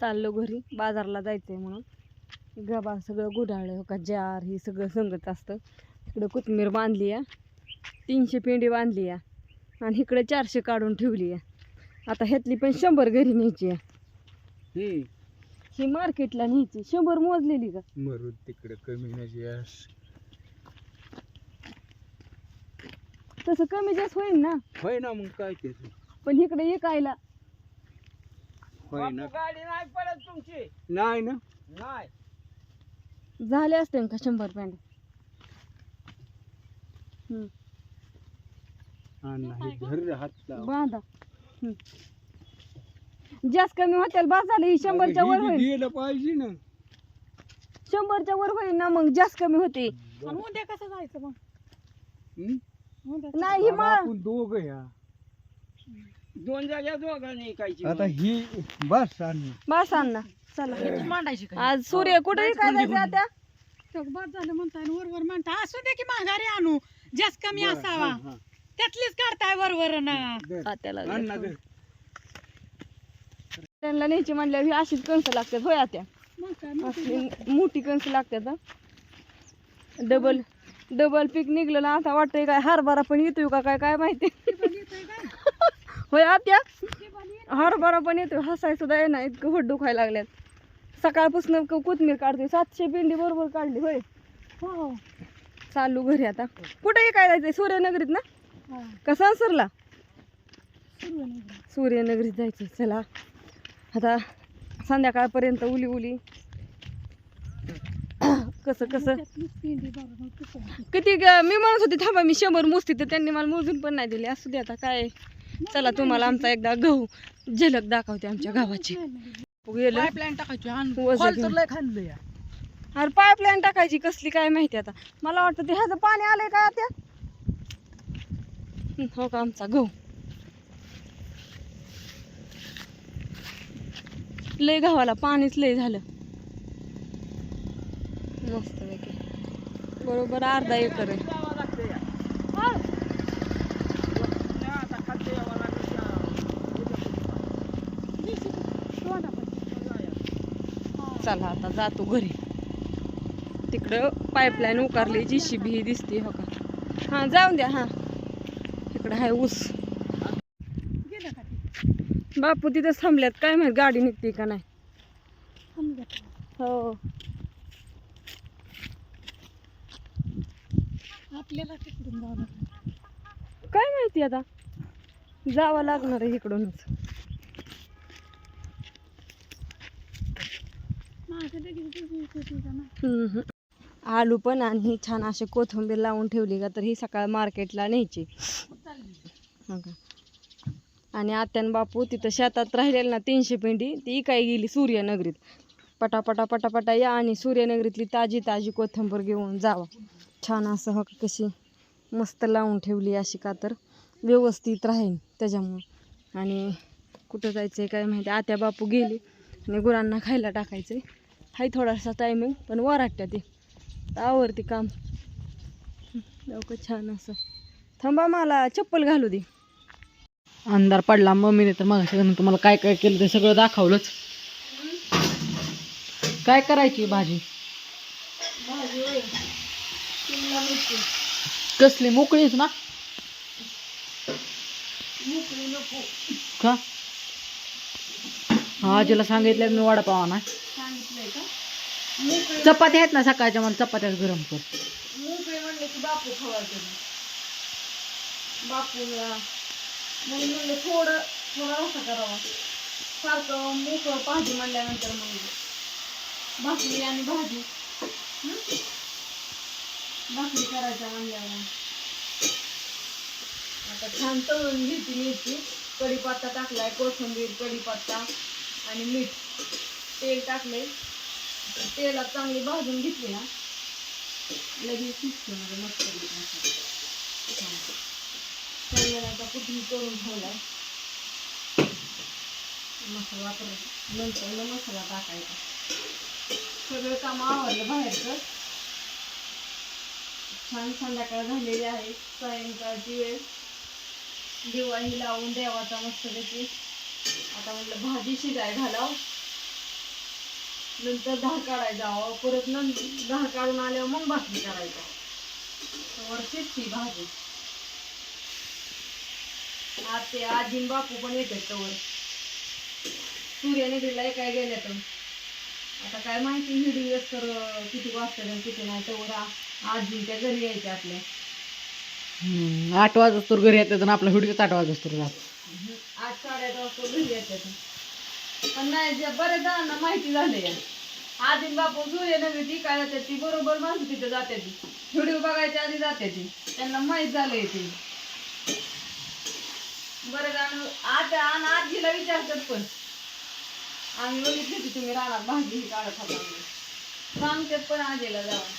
चाललो घरी बाजारला जायचंय म्हणून. गबा सगळं गुढाळं का जार ही सगळं संगत असतं. इकडं कोथिंबीर बांधली आहे. तीनशे पेंडी बांधली आहे. आणि इकडे चारशे काढून ठेवली आहे. आता ह्यातली पण शंभर घरी न्यायची आहे. ही मार्केटला न्यायची. शंभर मोजलेली का? मरू तिकडे कमी नाही यश तसं कमी जास्त होईल ना. होय ना मग काय ते पण इकडे एकायला होय ना. गाडी नाही पडत तुमची. नाही ना. नाही. झाले असते का शंभर पॅन्ट? हम्म, हा नाही घर हात लाव. बांधा. हम्म. जास्त कमी होतील बाद झाले ही शंभरच्या वर हे होईल. पाहिजे ना. शंभरच्या वर होईल ना मग जास्त कमी होते. आणि उद्या कसं जायचं मग? हम्म? उद्या नाही ही आपण दोघ या. दोन जाग्या दोघांनी ऐकायची आता ही बस आणि बस ना चला. मांडायची आज सूर्य कुठे आता बाद झालं म्हणताय आणि वरवर म्हणता असू दे की माघारी आणू. जास्त कमी असावा. त्यातलीच काढताय वरवर ना. आत्याला. त्यांना न्यायची म्हणल्यावर ही अशीच कणसं लागतात होय आत्या. मग काय मग असली मोठी कणसं लागतात डबल डबल पीक निघलं ना आता वाटतंय काय हरभरा पण येतोय का काय काय माहिती. होय आत्या? हरभरा पण येतोय हसाय सुद्धा येणार इतकं होट दुखायला लागल्यात. सकाळपासून कोथमीर काढतोय सातशे पेंडी बरोबर काढली होय. हो चालू घरी आता. कुठे काय जायचंय? सूर्यनगरीत ना? हा. का संसरला? सुरू आहे ना. सूर्यनगरीत जायचं चला. आता संध्याकाळपर्यंत उली उली. कसं कसं? कसं किती ग- मी म्हणत होती थांबा मी शंभर मोजते तर त्यांनी मला मोजून पण नाही दिले. असू दे आता काय चला तुम्हाला आमचा एकदा गहू झलक दाखवते आमच्या गावाची. पाईपलाईन टाकायची अरे पाईपलाईन टाकायची कसली काय माहिती आता. मला वाटतं ते ह्याचं पाणी आलंय का त्या हं, हो का आमचा गहू? लय गव्हाला पाणीच लय झालं. मस्त बरोबर अर्धा एकर आहे यावं लागतं या. हा. नाही, आता खालचं यावं लागतं त्या- चला आता जातो घरी. तिकडं पाईपलाईन उकारली जी शी बी दिसते हो का? हां जाऊन द्या हां. इकडं आहे ऊस? बापू तिथं थांबल्यात काय माहीत गाडी निघते का नाही? हो. आपल्याला तिकडून जावं काय माहिती आता? जावं लागणार आहे इकडूनच माझं लगेच लगेच होती का ना हम्म. आलू पण आणि छान असे कोथिंबीर लावून ठेवली का तर ही सकाळ मार्केटला न्यायची. हो का? आणि आत्यान बापू तिथं शेतात राहिलेलं ना तीनशे पेंडी ती काय गेली सूर्यनगरीत. पटापटा पटापटा या आणि सूर्यनगरीतली ताजी ताजी कोथिंबीर घेऊन जावा. छान असं हो का कशी मस्त लावून ठेवली अशी का तर व्यवस्थित राहील त्याच्यामुळं. आणि कुठं जायचं आहे काय माहिती आत्या बापू गेली आणि गुरांना खायला टाकायचं आहे हाय थोडासा टायमिंग पण वराटत्या ते आवरती काम. लवकर छान असं. थांबा मला चप्पल घालू दे. अंधार पडला मम्मीने तर मग तुम्हाला काय काय केलं ते सगळं दाखवलंच. काय करायची भाजी? कसली? मोकळीच ना? का? हा आजीला सांगितलं मी वडापाव आणा चपात्या आहेत ना सकाळच्या मला चपात्याच गरम कर. मोकळे म्हणले की बापू खवायचे बापूला. म्हणून म्हणलं थोडं थोडा असं करावा. सारखं मोकळं भाजी म्हणल्यानंतर मग भाकरी आणि भाजी. हं? भाकरी करायच्या म्हणल्यावर. आता छान तळून घेतली मिरची. कढीपत्ता टाकलाय कोथिंबीर कढीपत्ता आणि मीठ. तेल टाकले तेलात चांगली भाजून घेतली ना लगेच शिजते म्हणजे मस्त शेंगदाण्याचा कुठली करून ठेवलाय. मसाला वापरायचा. नंतर मसाला टाकायचा. सगळं काम आवडलं बाहेरचं. छान संध्याकाळ झालेली आहे. सायंकाळची वेळ. दिवाळी लावून देवाचा मस्त त्याची आता म्हटलं भाजी शिजाय घालावं. नंतर धार काढायचा अहो, परत नंतर धार काढून आल्यावर मग भाकरी करायचा वर शिजती भाजी. आज ते आजीन बापू पण येतात तवर. सूर्य निघलेला काय गेल्या तर. आता काय माहिती व्हिडिओ तर किती वाजतात आणि किती नाही तवर आजींच्या घरी यायचे आपल्या. हम्म, आठ वाजता घरी येतात आणि आपला व्हिडिओ आठ वाजता जात आठ साडेआठ वाजता घरी येतात. पण नाही जे बरेच जणांना माहिती झाले आधी बापू सूर्य नव्हे ती काय जाते ती बरोबर माणसं तिथे जाते ती. व्हिडिओ बघायच्या आधी जाते ती. त्यांना माहीत झालंय ती. बरं जाण आता आणि आजीला विचारतात पण. आम्ही बघितली की तुम्ही राहणार भाजी काढत होता सांगतात पण आजीला जाऊन.